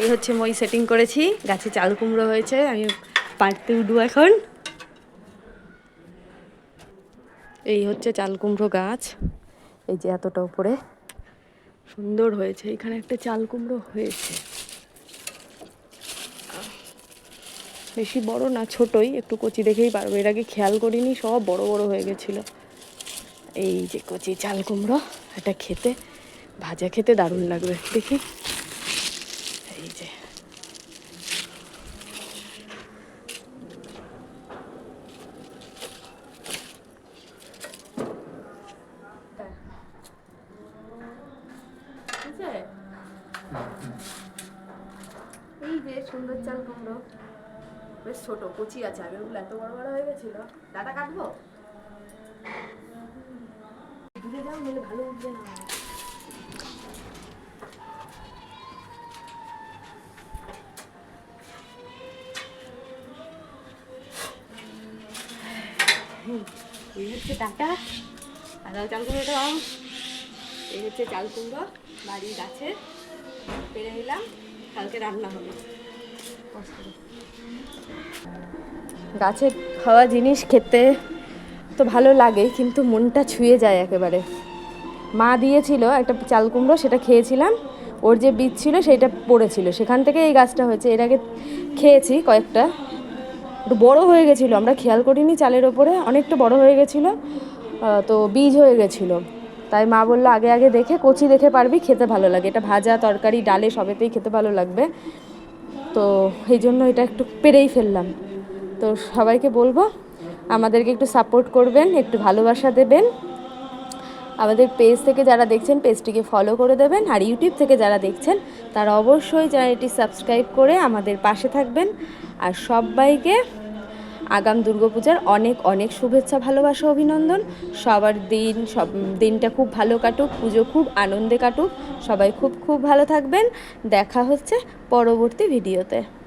এই হচ্ছে মই সেটিং করেছি। গাছে চাল কুমড়ো হয়েছে, আমি পাড়তে উঠবো এখন। এই হচ্ছে চাল কুমড়ো গাছ। এই যে এতটা উপরে। সুন্দর হয়েছে, এখানে একটা চাল কুমড়ো হয়েছে। বেশি বড় না, ছোটই, একটু কচি দেখেই পারব। এর আগে খেয়াল করিনি, সব বড় বড় হয়ে গেছিল। এই যে কচি চাল কুমড়ো, এটা খেতে, ভাজা খেতে দারুণ লাগবে, দেখি এই যে এই যে সুন্দর চাল কুমড়ো। বেশ ছোট, কচি আছে আগেরগুলো এত বড় বড় হয়ে গেছিল। ডাটা কাটবো? দূরে যাও, নইলে ভালো উঠবে না। এই হচ্ছে ডাটা। আর চাল কুমড়োটা। এই হচ্ছে চাল কুমড়ো, বাড়ির গাছের। পেরে নিলাম, কালকে রান্না হবে। গাছের খাওয়া জিনিস খেতে তো ভালো লাগে, কিন্তু মনটা ছুঁয়ে যায় একেবারে। মা দিয়েছিল একটা চাল কুমড়ো, সেটা খেয়েছিলাম। ওর যে বীজ ছিল সেইটা পড়েছিল। সেখান থেকে এই গাছটা হয়েছে। এর আগে খেয়েছি কয়েকটা। একটু বড়ো হয়ে গেছিল, আমরা খেয়াল করিনি চালের ওপরে। অনেকটা বড় হয়ে গেছিল তো বীজ হয়ে গেছিল। তাই মা বলল, আগে আগে দেখে, কচি দেখে পারবি, খেতে ভালো লাগে। এটা ভাজা, তরকারি, ডালে সবেতেই খেতে ভালো লাগবে। তো এই জন্য এটা একটু পেরেই ফেললাম। তো সবাইকে বলব, আমাদেরকে একটু সাপোর্ট করবেন, একটু ভালোবাসা দেবেন। আমাদের পেজ থেকে যারা দেখছেন পেজটিকে ফলো করে দেবেন। আর ইউটিউব থেকে যারা দেখছেন, তারা অবশ্যই চ্যানেলটি সাবস্ক্রাইব করে আমাদের পাশে থাকবেন। আর সবাইকে আগাম দুর্গাপূজার অনেক অনেক শুভেচ্ছা, ভালোবাসা, অভিনন্দন। সবার দিন, সব দিনটা খুব ভালো কাটুক, পুজো খুব আনন্দে কাটুক। সবাই খুব খুব ভালো থাকবেন। দেখা হচ্ছে পরবর্তী ভিডিওতে।